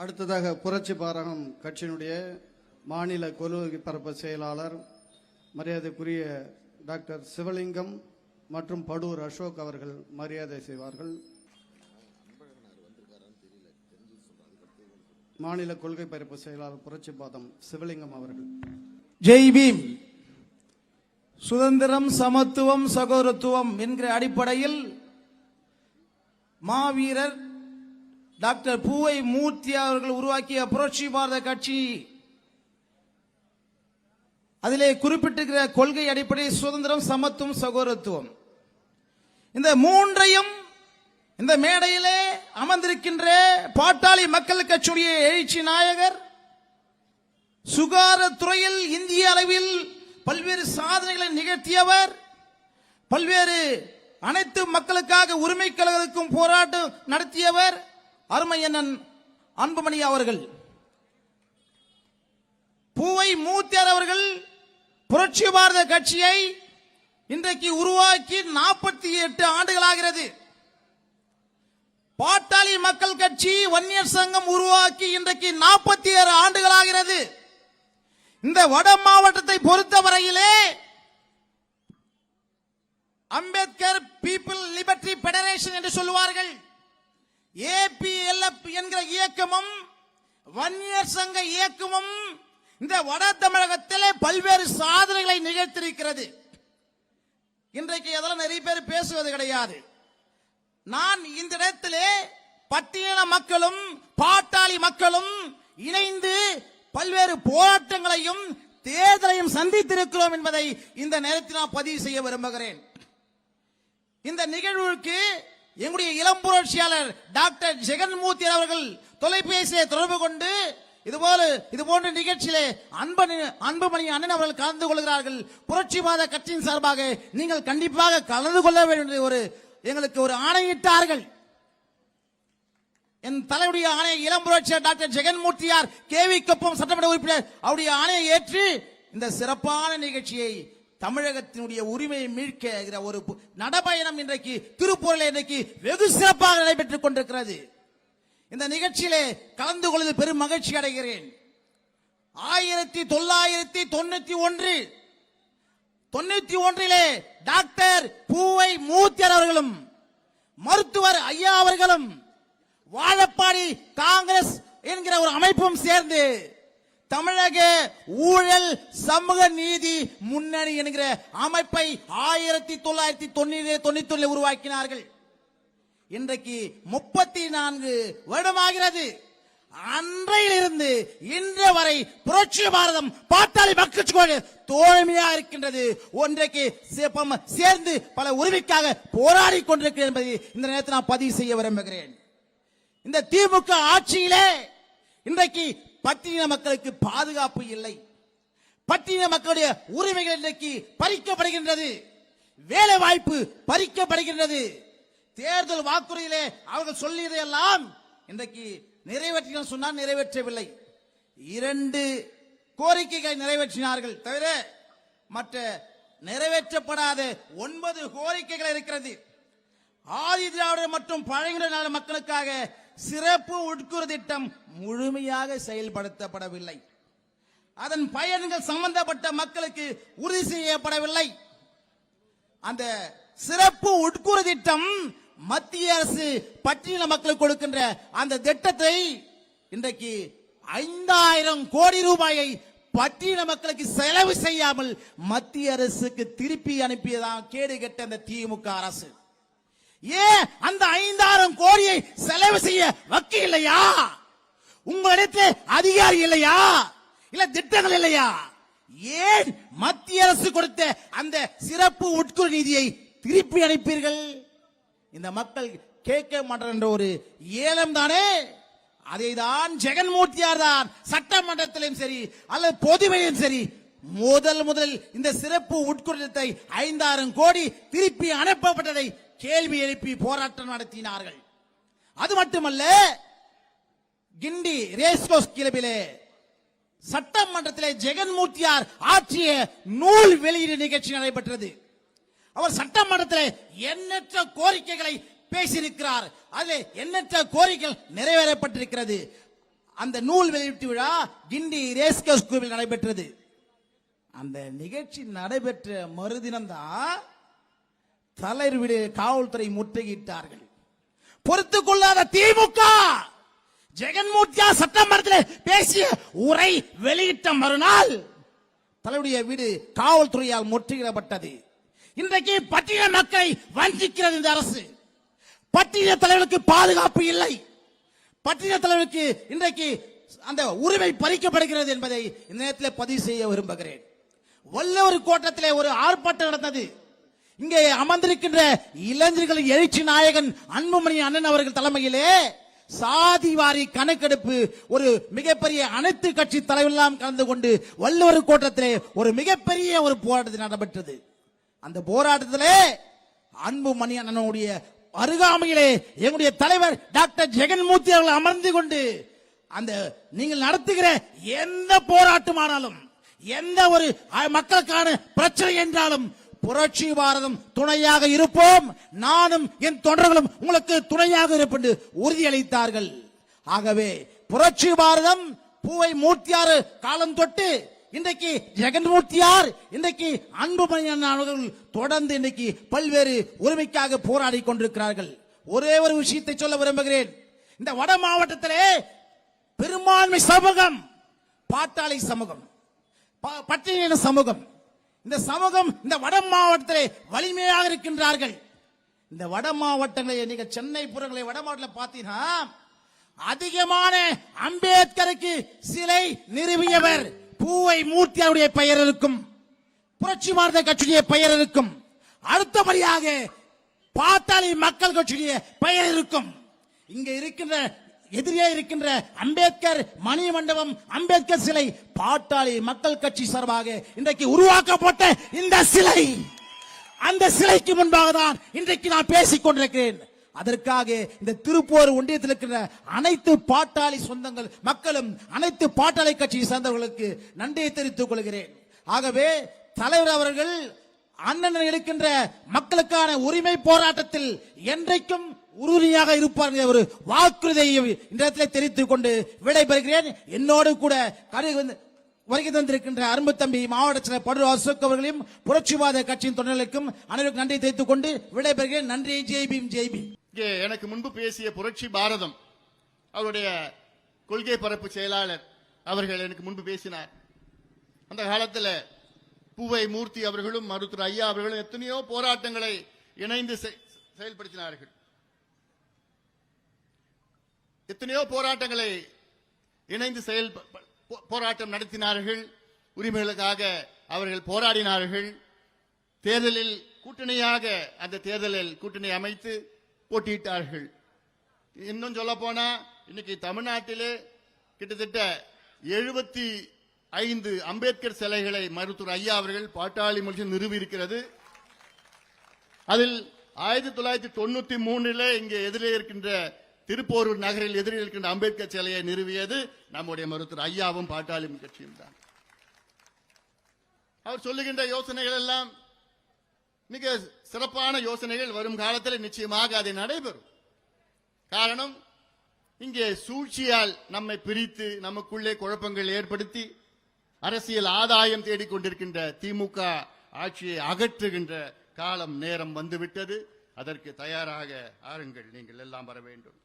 அடுத்ததாக புரட்சி பாரகம் கட்சியினுடைய மாநில கொலுகை பரப்பு செயலாளர் மரியாதைக்குரிய டாக்டர் சிவலிங்கம் மற்றும் படூர் அசோக் அவர்கள் மரியாதை செய்வார்கள். மாநில கொள்கை பரப்பு செயலாளர் புரட்சி பாதம் சிவலிங்கம் அவர்கள். ஜெய் பீம். சுதந்திரம் சமத்துவம் சகோதரத்துவம் என்கிற அடிப்படையில் மாவீரர் டாக்டர் பூவை மூர்த்தி அவர்கள் உருவாக்கிய புரட்சி பாரத கட்சி. அதிலே குறிப்பிட்டிருக்கிற கொள்கை அடிப்படையில் சுதந்திரம் சமத்துவம் சகோதரத்துவம். இந்த மூன்றையும் இந்த மேடையிலே அமர்ந்திருக்கின்ற பாட்டாளி மக்கள் கட்சியுடைய எழுச்சி நாயகர் சுகாதாரத்துறையில் இந்திய அளவில் பல்வேறு சாதனைகளை நிகழ்த்தியவர் பல்வேறு அனைத்து மக்களுக்காக உரிமை கழகத்துக்கும் போராட்டம் நடத்தியவர் அருமையண்ணன் அன்புமணி அவர்கள். பூவை மூத்தியார் அவர்கள் புரட்சி பாரத கட்சியை இன்றைக்கு உருவாக்கி நாற்பத்தி எட்டு ஆண்டுகளாகிறது. பாட்டாளி மக்கள் கட்சி வன்னியர் சங்கம் உருவாக்கி இன்றைக்கு நாற்பத்தி ஏழு ஆண்டுகளாகிறது. இந்த வட மாவட்டத்தை பொறுத்தவரையிலே அம்பேத்கர் பீப்புள் லிபர்டி பெடரேஷன் என்று சொல்லுவார்கள். ஏபிஎல்எஃப் என்கிற இயக்கமும் வன்னியர் சங்க இயக்கமும் இந்த வட தமிழகத்திலே பல்வேறு சாதனைகளை நிகழ்த்திருக்கிறது இன்றைக்கு அதெல்லாம் நிறைய பேர் பேசுவது கிடையாது. நான் இந்த இடத்திலே பட்டியல மக்களும் பாட்டாளி மக்களும் இணைந்து பல்வேறு போராட்டங்களையும் தேர்தலையும் சந்தித்திருக்கிறோம் என்பதை இந்த நேரத்தில் நான் பதிவு செய்ய விரும்புகிறேன். இந்த நிகழ்வுக்கு எங்களுடைய இளம் புரட்சியாளர் டாக்டர் ஜெகன்மூர்த்தி அவர்கள் தொலைபேசியை தொடர்பு கொண்டு இதுபோல இது போன்ற நிகழ்ச்சியிலே அன்பன் அன்புமணி அண்ணன் அவர்கள் கலந்து கொள்கிறார்கள். புரட்சிவாத கட்சியின் சார்பாக நீங்கள் கண்டிப்பாக கலந்து கொள்ள வேண்டும் ஒரு எங்களுக்கு ஒரு ஆணையிட்டார்கள். என் தலைவருடைய ஆணையை இளம் புரட்சியர் டாக்டர் ஜெகன்மூர்த்தியார் கேவி கப்பம் சட்டமன்ற உறுப்பினர் அவருடைய ஆணையை ஏற்று இந்த சிறப்பான நிகழ்ச்சியை தமிழகத்தினுடைய உரிமையை மீட்கிற ஒரு நடபயணம் இன்றைக்கு திருப்பூரில் இன்றைக்கு வெகு சிறப்பாக நடைபெற்றுக் கொண்டிருக்கிறது. இந்த நிகழ்ச்சியிலே கலந்து கொள்வது பெரும் மகிழ்ச்சி அடைகிறேன். ஆயிரத்தி தொள்ளாயிரத்தி தொண்ணூத்தி ஒன்று தொண்ணூத்தி ஒன்றிலே டாக்டர் பூவை மூத்தியர் அவர்களும் மருத்துவர் ஐயா அவர்களும் வாழப்பாடி காங்கிரஸ் என்கிற ஒரு அமைப்பும் சேர்ந்து தமிழக ஊழல் சமூக நீதி முன்னணி என்கிற அமைப்பை ஆயிரத்தி தொள்ளாயிரத்தி தொண்ணூறு தொண்ணூத்தி உருவாக்கினார்கள். இன்றைக்கு முப்பத்தி நான்கு வருடமாகிறது. அன்றையிலிருந்து இன்று வரை புரட்சி பாரதம் பாட்டாளி மக்கள் தோழமையா இருக்கின்றது. ஒன்றைக்கு சேர்ந்து பல உரிமைக்காக போராடி கொண்டிருக்கிறது என்பதை இந்த நேரத்தில் நான் பதிவு செய்ய விரும்புகிறேன். இந்த திமுக ஆட்சியிலே இன்றைக்கு பட்டின மக்களுக்கு பாதுகாப்பு இல்லை. பட்டின மக்களுடைய உரிமைகள் இன்றைக்கு பறிக்கப்படுகின்றது. வேலை வாய்ப்பு பறிக்கப்படுகின்றது. தேர்தல் வாக்குறுதியிலே அவர்கள் சொல்லியதையெல்லாம் இன்றைக்கு நிறைவேற்றின சொன்னால் நிறைவேற்றவில்லை. இரண்டு கோரிக்கைகளை நிறைவேற்றினார்கள் தவிர மற்ற நிறைவேற்றப்படாத ஒன்பது கோரிக்கைகள் இருக்கிறது. ஆதி திராவிடர் மற்றும் பழங்குடியின மக்களுக்காக சிறப்பு உட்குறு திட்டம் முழுமையாக செயல்படுத்தப்படவில்லை. அதன் பயன்கள் சம்பந்தப்பட்ட மக்களுக்கு உறுதி செய்யப்படவில்லை. அந்த சிறப்பு உட்குறு திட்டம் மத்திய அரசு பட்டியல மக்களுக்கு கொடுக்கின்ற அந்த திட்டத்தை இன்றைக்கு ஐந்தாயிரம் கோடி ரூபாயை பட்டியல மக்களுக்கு செலவு செய்யாமல் மத்திய அரசுக்கு திருப்பி அனுப்பியதான் கேடு கெட்ட அந்த திமுக அரசு. ஏன் அந்த ஐந்தாயிரம் கோடியை செலவு செய்ய வக்கி இல்லையா? உங்களிடத்தில் அதிகாரி இல்லையா? இல்ல திட்டங்கள் இல்லையா? ஏன் மத்திய அரசு கொடுத்த அந்த சிறப்பு உட்குறு நிதியை திருப்பி அனுப்பீர்கள்? இந்த மக்கள் கேட்க மாட்டார் என்ற ஒரு ஏலம் தானே? அதை தான் ஜெகன்மூர்த்தியார் தான் சட்டமன்றத்திலும் சரி அல்லது பொதுவையும் சரி முதல் முதல் இந்த சிறப்பு உட்குறத்தை ஐந்தாயிரம் கோடி திருப்பி அனுப்பப்பட்டதை கேள்வி எழுப்பி போராட்டம் நடத்தினார்கள். அது மட்டுமல்ல கிண்டி ரேஸ்கோஸ் கிளபிலே சட்டமன்றத்திலே ஜெகன்மூர்த்தியார் ஆற்றிய நூல் வெளியீடு நிகழ்ச்சி நடைபெற்றது. அவர் சட்டமன்றத்தில் எண்ணற்ற கோரிக்கைகளை பேசியிருக்கிறார். அதில் எண்ணற்ற கோரிக்கைகள் நிறைவேறப்பட்டிருக்கிறது. அந்த நூல் வெளியீட்டு விழா கிண்டி ரேஸ்கோஸ் கோவில் நடைபெற்றது. அந்த நிகழ்ச்சி நடைபெற்ற மறுதினம் தான் வீடு காவல்துறை முற்றுகையிட்டார்கள். பொறுத்துக் கொள்ளாத திமுக! ஜெகன்மூர்த்தியா சட்டமன்றத்தில் பேசிய உரை வெளியிட்ட மறுநாள் தலைவருடைய வீடு காவல்துறையால் முற்றுகிடப்பட்டது இன்றைக்கு பட்டியல மக்களை வஞ்சிக்கிறது இந்த அரசு. பட்டியல தலைவருக்கு பாதுகாப்பு இல்லை. பட்டியல தலைவருக்கு இன்றைக்கு அந்த உரிமை பறிக்கப்படுகிறது என்பதை இந்த நேரத்தில் பதிவு செய்ய விரும்புகிறேன். வல்லவர் கோட்டத்திலே ஒரு ஆர்ப்பாட்டம் நடந்தது. இங்கே அமர்ந்திருக்கின்ற இளைஞர்களின் எழுச்சி நாயகன் அன்புமணி அண்ணன் அவர்கள் தலைமையிலே சாதிவாரி கணக்கெடுப்பு ஒரு மிகப்பெரிய அனைத்து கட்சி தலைவரெல்லாம் கலந்து கொண்டு வள்ளுவர் கோட்டத்திலே ஒரு மிகப்பெரிய ஒரு போராட்டத்தில் நடைபெற்றது. அந்த போராட்டத்திலே அன்புமணி அண்ணனுடைய அருகாமையிலே எங்களுடைய தலைவர் டாக்டர் ஜெகன்மூர்த்தி அவர்கள் அமர்ந்து கொண்டு அந்த நீங்கள் நடத்துகிற எந்த போராட்டமானாலும் எந்த ஒரு மக்களுக்கான பிரச்சனை என்றாலும் புரட்சி பாரதம் துணையாக இருப்போம். நானும் என் தொண்டர்களும் உங்களுக்கு துணையாக இருப்பேன் என்று உறுதியளித்தார்கள். ஆகவே புரட்சி பாரதம் பூவை மூர்த்தியாறு காலம் தொட்டு இன்றைக்கு ஜெகன்மூர்த்தியார் இன்றைக்கு அன்புமணி அண்ணா அவர்கள் தொடர்ந்து இன்றைக்கு பல்வேறு உரிமைக்காக போராடி கொண்டிருக்கிறார்கள். ஒரே ஒரு விஷயத்தை சொல்ல விரும்புகிறேன். இந்த வட மாவட்டத்திலே பெரும்பான்மை சமூகம் பாட்டாளி சமூகம் ப- பட்டியலின சமூகம் இந்த சமூகம் இந்த வட மாவட்டத்திலே வலிமையாக இருக்கின்றார்கள். இந்த வட மாவட்டங்களை நீங்க சென்னை புறங்களை வட மாவட்டத்தில் பார்த்தீங்கன்னா அதிகமான அம்பேத்கருக்கு சிலை நிறுவியவர் பூவை மூர்த்தியாருடைய பெயர் இருக்கும். புரட்சி பாரத கட்சியுடைய பெயர் இருக்கும். அடுத்தபடியாக பாத்தாளி மக்கள் கட்சியுடைய பெயர் இருக்கும். இங்க இருக்கின்ற எதிரே இருக்கின்ற அம்பேத்கர் மணி மண்டபம் அம்பேத்கர் சிலை பாட்டாளி மக்கள் கட்சி சார்பாக இன்றைக்கு உருவாக்கப்பட்ட இந்த சிலை. அந்த சிலைக்கு முன்பாக தான் இன்றைக்கு நான் பேசிக் கொண்டிருக்கிறேன். அதற்காக இந்த திருப்பூர் ஒன்றியத்தில் இருக்கின்ற அனைத்து பாட்டாளி சொந்தங்கள் மக்களும் அனைத்து பாட்டாளி கட்சியை சேர்ந்தவர்களுக்கு நன்றியை தெரிவித்துக் கொள்கிறேன். ஆகவே தலைவர் அவர்கள் அண்ணன் இருக்கின்ற மக்களுக்கான உரிமை போராட்டத்தில் என்றைக்கும் உறுதியாக இருப்பார் என்ற ஒரு வாக்குறுதியை இந்த இடத்திலே தெரிவித்துக் கொண்டு விடைபெறுகிறேன். என்னோடு கூட கரு வந்து வருகை தந்திருக்கின்ற அரும்பு தம்பி மாவட்ட செயலர் படு அசோக் அவர்களையும் புரட்சிவாத கட்சியின் தொண்டர்களுக்கும் அனைவருக்கும் நன்றி தெரிவித்துக் கொண்டு விடைபெறுகிறேன். நன்றி. ஜெய் ஜெய்பி ஜெய் எனக்கு முன்பு பேசிய புரட்சி பாரதம் அவருடைய கொள்கை பரப்பு செயலாளர் அவர்கள் எனக்கு முன்பு பேசினார். அந்த காலத்தில் பூவை மூர்த்தி அவர்களும் மருத்துவர் ஐயா அவர்களும் எத்தனையோ போராட்டங்களை இணைந்து செயல்படுத்தினார்கள். எத்தனையோ போராட்டங்களை இணைந்து செயல் போ- போராட்டம் நடத்தினார்கள். உரிமைகளுக்காக அவர்கள் போராடினார்கள். தேர்தலில் கூட்டணியாக அந்த தேர்தலில் கூட்டணி அமைத்து போட்டியிட்டார்கள். இன்னும் சொல்ல போனா இன்னைக்கு தமிழ்நாட்டிலே கிட்டத்தட்ட எழுபத்தி ஐந்து அம்பேத்கர் சிலைகளை மருத்துவர் ஐயா அவர்கள் பாட்டாளி மொழி நிறுவி இருக்கிறது அதில் ஆயிரத்தி தொள்ளாயிரத்தி தொண்ணூத்தி மூணுல இங்கே எதிரே இருக்கின்ற திருப்போரூர் நகரில் எதிரில் இருக்கின்ற அம்பேத்கர் சிலையை நிறுவியது நம்முடைய மருத்துவர் ஐயாவும் பாட்டாளி கட்சியும் தான். அவர் சொல்லுகின்ற யோசனைகள் எல்லாம் மிக சிறப்பான யோசனைகள் வரும் காலத்தில் நிச்சயமாக அது நடைபெறும். காரணம் இங்கே சூழ்ச்சியால் நம்மை பிரித்து நமக்குள்ளே குழப்பங்கள் ஏற்படுத்தி அரசியல் ஆதாயம் தேடிக்கொண்டிருக்கின்ற திமுக ஆட்சியை அகற்றுகின்ற காலம் நேரம் வந்துவிட்டது. அதற்கு தயாராக ஆருங்கள் நீங்கள் எல்லாம் வர வேண்டும்.